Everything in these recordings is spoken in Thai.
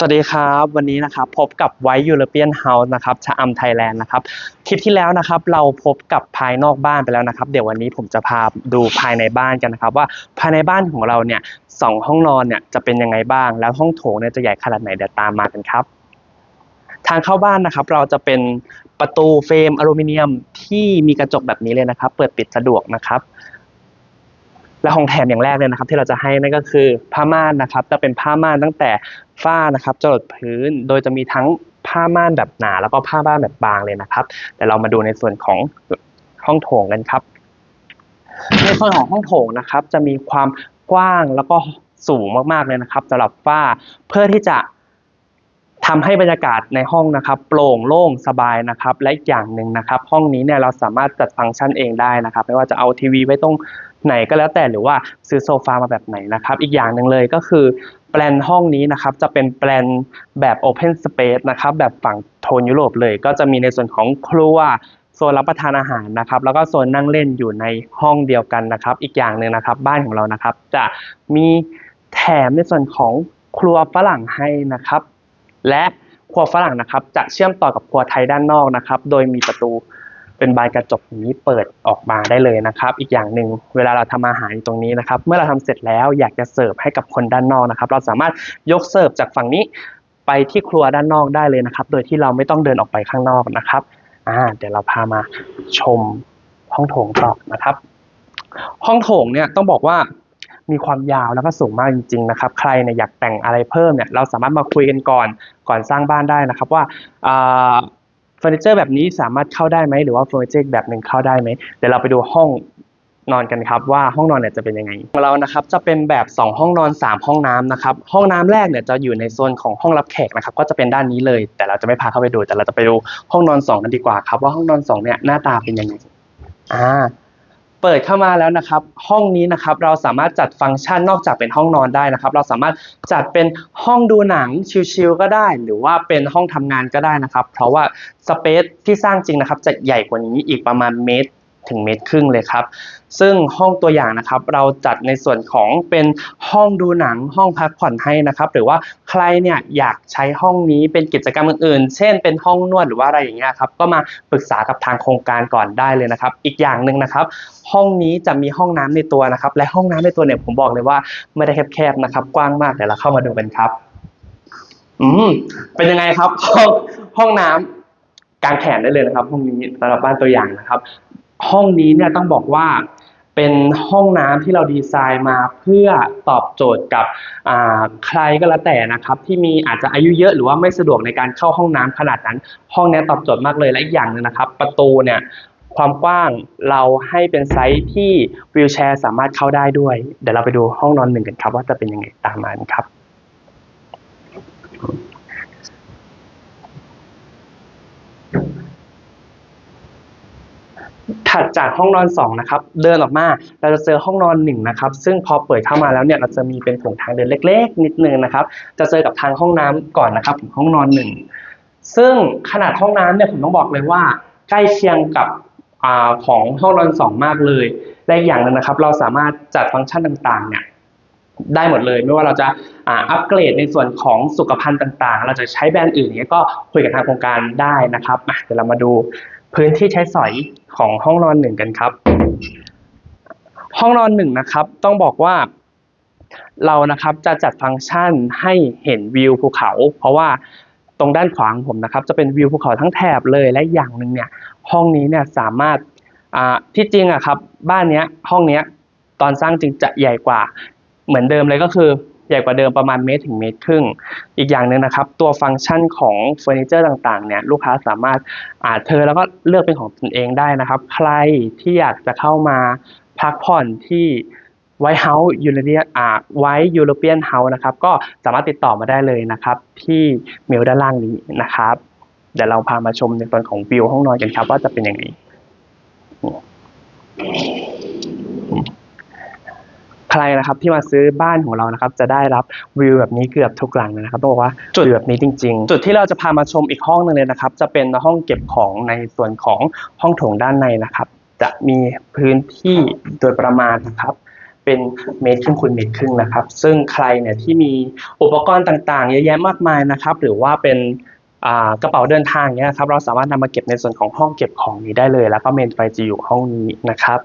สวัสดีครับวันนี้นะครับพบกับไวท์ยูโรเปียนเฮาส์นะครับชะอำไทยแลนด์นะครับคลิปที่แล้วนะครับเราพบกับภายนอกบ้านไปแล้วนะครับ เดี๋ยววันนี้ผมจะพาดูภายในบ้านกันนะครับ ว่าภายในบ้านของเราเนี่ยสองห้องนอนเนี่ยจะเป็นยังไงบ้าง แล้วห้องโถงเนี่ยจะใหญ่ขนาดไหนเดี๋ยวตามมากันครับ ทางเข้าบ้านนะครับ เราจะเป็นประตูเฟรมอลูมิเนียมที่มีกระจกแบบนี้เลยนะครับ เปิดปิดสะดวกนะครับ และของแถมอย่างแรกเลยนะครับ ที่เราจะให้นั่นก็คือผ้าม่านนะครับจะเป็นผ้าม่านตั้งแต่ฝ้านะครับจรดพื้นโดยจะมีทั้งผ้าม่านแบบหนา แล้วก็ผ้าม่านแบบบางเลยนะครับเดี๋ยวเรามาดูในส่วนของห้องโถงกันครับ ในส่วนของห้องโถงนะครับ จะมีความกว้างแล้วก็สูงมากๆเลยนะครับสำหรับฝ้าเพื่อที่จะ ทำให้บรรยากาศในห้องนะครับโปร่งโล่งสบายนะครับ และอีกอย่างหนึ่งนะครับ ห้องนี้เนี่ยเราสามารถจัดฟังก์ชันเองได้นะครับ ไม่ว่าจะเอาทีวีไว้ตรงไหนก็แล้วแต่หรือว่าซื้อโซฟามาแบบไหนนะครับ อีกอย่างหนึ่งเลยก็คือแปลนห้องนี้นะครับจะเป็นแปลนแบบ Open Space นะครับแบบฝั่งโทนยุโรปเลย ก็จะมีในส่วนของครัวโซนรับประทานอาหารนะครับแล้วก็โซนนั่งเล่นอยู่ในห้องเดียวกันนะครับ อีกอย่างหนึ่งนะครับบ้านของเรานะครับ จะมีแถมในส่วนของครัวฝรั่งให้นะครับ และครัวฝรั่งนะครับ จะเชื่อมต่อกับครัวไทยด้านนอกนะครับ โดยมีประตูเป็นบานกระจกนี้เปิดออกมาได้เลยนะครับ อีกอย่างหนึ่งเวลาเราทำอาหารอยู่ตรงนี้นะครับ เมื่อเราทำเสร็จแล้วอยากจะเสิร์ฟให้กับคนด้านนอกนะครับ เราสามารถยกเสิร์ฟจากฝั่งนี้ไปที่ครัวด้านนอกได้เลยนะครับ โดยที่เราไม่ต้องเดินออกไปข้างนอกนะครับอ่าเดี๋ยวเราพามาชมห้องโถงต่อนะครับ ห้องโถงเนี่ยต้องบอกว่า มีความยาวแล้วก็สูงมากจริงๆนะครับ ใครเนี่ยอยากแต่งอะไรเพิ่มเนี่ยเราสามารถมาคุยกันก่อนก่อนสร้างบ้านได้นะครับว่าเฟอร์นิเจอร์แบบนี้สามารถเข้าได้ไหมหรือว่าเฟอร์นิเจอร์แบบหนึ่งเข้าได้ไหมเดี๋ยวเราไปดูห้องนอนกันครับว่าห้องนอนเนี่ยจะเป็นยังไงของเรานะครับจะเป็นแบบ 2 ห้องนอน 3 ห้องน้ำนะครับห้องน้ำแรกเนี่ยจะอยู่ในโซนของห้องรับแขกนะครับก็จะเป็นด้านนี้เลย แต่เราจะไม่พาเข้าไปดูแต่เราจะไปดูห้องนอนสองกันดีกว่าครับว่าห้องนอนสองเนี่ยหน้าตาเป็นยังไงอ่า เปิดเข้ามาแล้วนะครับ ห้องนี้นะครับเราสามารถจัดฟังก์ชันนอกจากเป็นห้องนอนได้นะครับ เราสามารถจัดเป็นห้องดูหนังชิลๆก็ได้ หรือว่าเป็นห้องทำงานก็ได้นะครับ เพราะว่าสเปซที่สร้างจริงนะครับ จะใหญ่กว่านี้อีกประมาณเมตร ถึงเมตรครึ่งเลยครับ ซึ่งห้องตัวอย่างนะครับ เราจัดในส่วนของเป็นห้องดูหนังห้องพักผ่อนให้นะครับ หรือว่าใครเนี่ยอยากใช้ห้องนี้เป็นกิจกรรมอื่นๆ เช่น เป็นห้องนวดหรือว่าอะไรอย่างเงี้ยครับก็มาปรึกษากับทางโครงการก่อนได้เลยนะครับ อีกอย่างหนึ่งนะครับ ห้องนี้จะมีห้องน้ำในตัวนะครับ และห้องน้ำในตัวเนี่ยผมบอกเลยว่าไม่ได้แคบๆนะครับ กว้างมากเดี๋ยวเราเข้ามาดูกันครับอืมเป็นยังไงครับห้องห้องน้ำกางแขนได้เลยนะครับ ห้องนี้สำหรับบ้านตัวอย่างนะครับ ห้องนี้เนี่ยต้องบอกว่าเป็นห้องน้ำที่เราดีไซน์มาเพื่อตอบโจทย์กับใครก็แล้วแต่นะครับ ที่มีอาจจะอายุเยอะหรือว่าไม่สะดวกในการเข้าห้องน้ำขนาดนั้น ห้องนี้ตอบโจทย์มากเลยและอีกอย่างหนึงนะครับ ประตูเนี่ยความกว้างเราให้เป็นไซส์ที่วีลแชร์สามารถเข้าได้ด้วย เดี๋ยวเราไปดูห้องนอนหนึ่งกันครับ ว่าจะเป็นยังไงตามมานครับ ถัดจากห้องนอนสองนะครับเดินออกมาเราจะเจอห้องนอนหนึ่งนะครับซึ่งพอเปิดเข้ามาแล้วเนี่ยเราจะมีเป็นโถงทางเดินเล็ก ๆ นิดนึงนะครับจะเจอกับทางห้องน้ำก่อนนะครับของห้องนอนหนึ่งซึ่งขนาดห้องน้ำเนี่ยผมต้องบอกเลยว่า ใกล้เคียงกับอของห้องนอนสองมากเลยและอีกอย่างนึงนะครับ เราสามารถจัดฟังก์ชันต่างๆเนี่ยได้หมดเลย ไม่ว่าเราจะอัปเกรดในส่วนของสุขภัณฑ์ต่างๆ เราจะใช้แบรนด์อื่นเงี้ยก็คุยกับทางโครงการได้นะครับเดี๋ยวเรามาดู พื้นที่ใช้สอยของห้องนอนหนึ่งกันครับ ห้องนอนหนึ่งนะครับ ต้องบอกว่าเรานะครับจะจัดฟังก์ชันให้เห็นวิวภูเขา เพราะว่าตรงด้านขวาของผมนะครับ จะเป็นวิวภูเขาทั้งแถบเลยและอย่างหนึ่งเนี่ย ห้องนี้เนี่ยสามารถที่จริงอะครับ บ้านเนี้ยห้องเนี้ยตอนสร้างจริงจะใหญ่กว่าเหมือนเดิมเลยก็คือ ใหญ่กว่าเดิมประมาณเมตรถึงเมตรครึ่ง อีกอย่างหนึ่งนะครับ ตัวฟังก์ชันของเฟอร์นิเจอร์ต่างๆเนี่ยลูกค้าสามารถอ่าเธอแล้วก็เลือกเป็นของตนเองได้นะครับ ใครที่อยากจะเข้ามาพักผ่อนที่ไวท์เฮาส์ยูโรเปียอ่าไวท์ยูโรเปียนเฮาส์นะครับ ก็สามารถติดต่อมาได้เลยนะครับ ที่เมลด้านล่างนี้นะครับ เดี๋ยวเราพามาชมในส่วนของวิวห้องนอนกันครับ ว่าจะเป็นยังไง ใครนะครับที่มาซื้อบ้านของเรานะครับจะได้รับวิวแบบนี้เกือบทุกหลังเลยนะครับต้องบอกว่าจุดแบบนี้จริง ๆ จุดที่เราจะพามาชมอีกห้องหนึ่งเลยนะครับ จะเป็นห้องเก็บของในส่วนของห้องโถงด้านในนะครับ จะมีพื้นที่โดยประมาณนะครับเเป็นเมตรครึ่งคูณเมตรครึ่งนะครับ ซึ่งใครเนี่ยที่มีอุปกรณ์ต่างๆเยอะแยะมากมายนะครับ หรือว่าเป็นอ่ากระเป๋าเดินทางเนี่ยนะครับเราสามารถนำมาเก็บในส่วนของห้องเก็บของนี้ได้เลย แล้วก็เมนไฟจะอยู่ห้องนี้นะครับ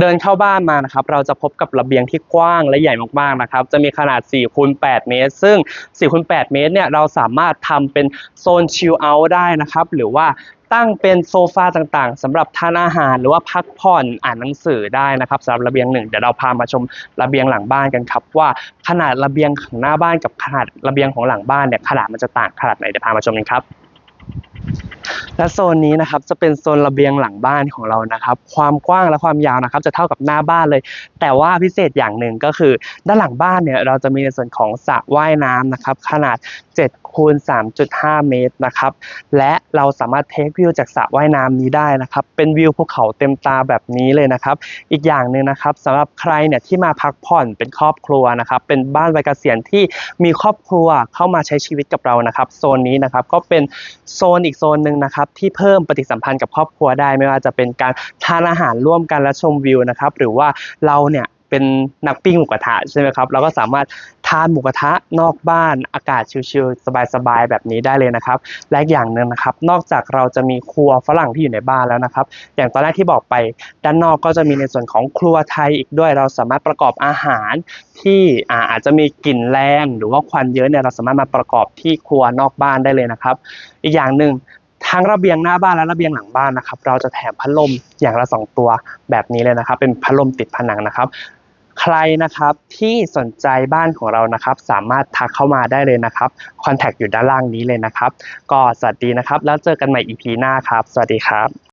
เดินเข้าบ้านมานะครับเราจะพบกับระเบียงที่กว้างและใหญ่มากๆนะครับจะมีขนาด4คูณ8เมตร ซึ่ง4คูณ8เมตรเนี่ยเราสามารถทำเป็นโซนชิลเอาท์ได้นะครับหรือว่าตั้งเป็นโซฟาต่างๆสำหรับทานอาหารหรือว่าพักผ่อนอ่านหนังสือได้นะครับสำหรับระเบียงหนึ่งเดี๋ยวเราพามาชมระเบียงหลังบ้านกันครับ ว่าขนาดระเบียงของหน้าบ้านกับขนาดระเบียงของหลังบ้านเนี่ยขนาดมันจะต่างขนาดไหนเดี๋ยวพามาชมกันครับ และโซนนี้นะครับจะเป็นโซนระเบียงหลังบ้านของเรานะครับ ความกว้างและความยาวนะครับ จะเท่ากับหน้าบ้านเลย แต่ว่าพิเศษอย่างหนึ่งก็คือ ด้านหลังบ้านเนี่ยเราจะมีในส่วนของสระว่ายน้ำนะครับ ขนาด 7 คูณ 3.5 เมตรนะครับ และเราสามารถเทควิวจากสระว่ายน้ำนี้ได้นะครับ เป็นวิวภูเขาเต็มตาแบบนี้เลยนะครับ อีกอย่างหนึ่งนะครับสำหรับใครเนี่ยที่มาพักผ่อนเป็นครอบครัวนะครับ เป็นบ้านวัยเกษียณที่มีครอบครัวเข้ามาใช้ชีวิตกับเรานะครับ โซนนี้นะครับก็เป็นโซนอีกโซนหนึ่งนะครับ ที่เพิ่มปฏิสัมพันธ์กับครอบครัวได้ ไม่ว่าจะเป็นการทานอาหารร่วมกันและชมวิวนะครับ หรือว่าเราเนี่ย เป็นนักปิ้งหมูกระทะใช่ไหมครับเราก็สามารถทานหมูกระทะนอกบ้านอากาศชิลๆสบายๆแบบนี้ได้เลยนะครับ และอย่างหนึ่งนะครับ นอกจากเราจะมีครัวฝรั่งที่อยู่ในบ้านแล้วนะครับ อย่างตอนแรกที่บอกไปด้านนอกก็จะมีในส่วนของครัวไทยอีกด้วย เราสามารถประกอบอาหารที่อาอาจจะมีกลิ่นแรงหรือว่าควันเยอะเนี่ยเราสามารถมาประกอบที่ครัวนอกบ้านได้เลยนะครับ อีกอย่างหนึ่งทั้งระเบียงหน้าบ้านและระเบียงหลังบ้านนะครับ เราจะแถมพัดลมอย่างละสองตัวแบบนี้เลยนะครับ เป็นพัดลมติดผนังนะครับ ใครนะครับที่สนใจบ้านของเรานะครับ สามารถทักเข้ามาได้เลยนะครับคอนแทคอยู่ด้านล่างนี้เลยนะครับ ก็สวัสดีนะครับ แล้วเจอกันใหม่ EP หน้าครับ สวัสดีครับ